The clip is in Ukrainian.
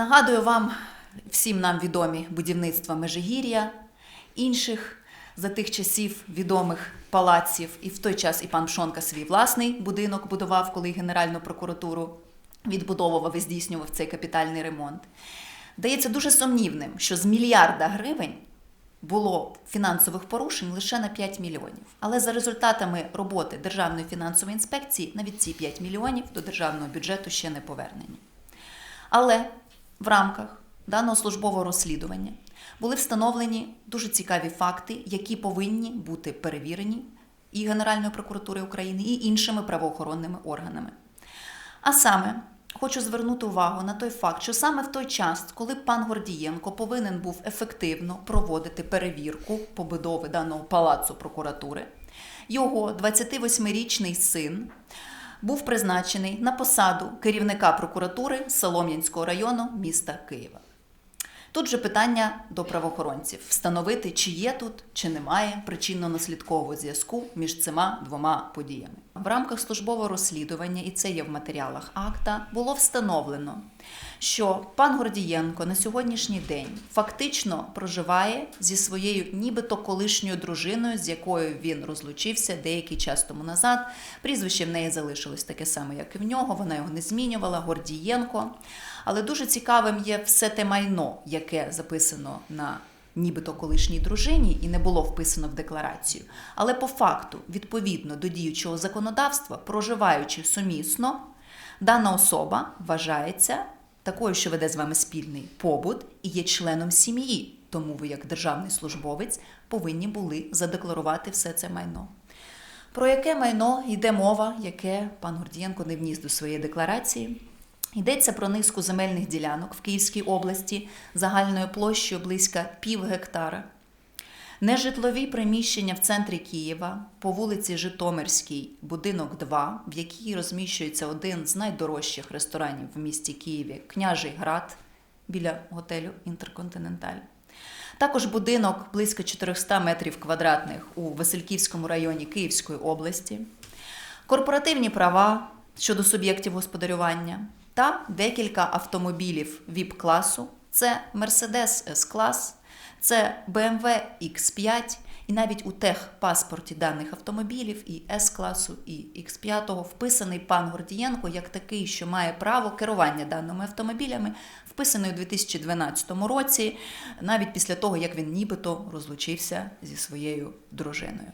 Нагадую вам всім нам відомі будівництва Межигір'я, інших за тих часів відомих палаців. І в той час і пан Пшонка свій власний будинок будував, коли Генеральну прокуратуру відбудовував і здійснював цей капітальний ремонт. Дається дуже сумнівним, що з мільярда гривень було фінансових порушень лише на 5 мільйонів. Але за результатами роботи Державної фінансової інспекції навіть ці 5 мільйонів до державного бюджету ще не повернені. Але в рамках даного службового розслідування були встановлені дуже цікаві факти, які повинні бути перевірені і Генеральною прокуратурою України, і іншими правоохоронними органами. А саме хочу звернути увагу на той факт, що саме в той час, коли пан Гордієнко повинен був ефективно проводити перевірку побудови даного палацу прокуратури, його 28-річний син був призначений на посаду керівника прокуратури Солом'янського району міста Києва. Тут же питання до правоохоронців: встановити, чи є тут, чи немає причинно-наслідкового зв'язку між цими двома подіями. В рамках службового розслідування, і це є в матеріалах акта, було встановлено, що пан Гордієнко на сьогоднішній день фактично проживає зі своєю нібито колишньою дружиною, з якою він розлучився деякий час тому назад. Прізвище в неї залишилось таке саме, як і в нього. Вона його не змінювала. Гордієнко. Але дуже цікавим є все те майно, яке записано на нібито колишній дружині і не було вписано в декларацію. Але по факту, відповідно до діючого законодавства, проживаючи сумісно, дана особа вважається такою, що веде з вами спільний побут і є членом сім'ї. Тому ви, як державний службовець, повинні були задекларувати все це майно. Про яке майно йде мова, яке пан Гордієнко не вніс до своєї декларації? Йдеться про низку земельних ділянок в Київській області загальною площею близько пів гектара. Нежитлові приміщення в центрі Києва по вулиці Житомирській, будинок 2, в якій розміщується один з найдорожчих ресторанів в місті Києві Княжий Град біля готелю Інтерконтиненталь. Також будинок близько 400 метрів квадратних у Васильківському районі Київської області, корпоративні права щодо суб'єктів господарювання та декілька автомобілів ВІП-класу. Це Mercedes S-клас, це BMW X5, і навіть у техпаспорті даних автомобілів і С-класу, і X5 вписаний пан Гордієнко як такий, що має право керування даними автомобілями, вписаний у 2012 році, навіть після того, як він нібито розлучився зі своєю дружиною.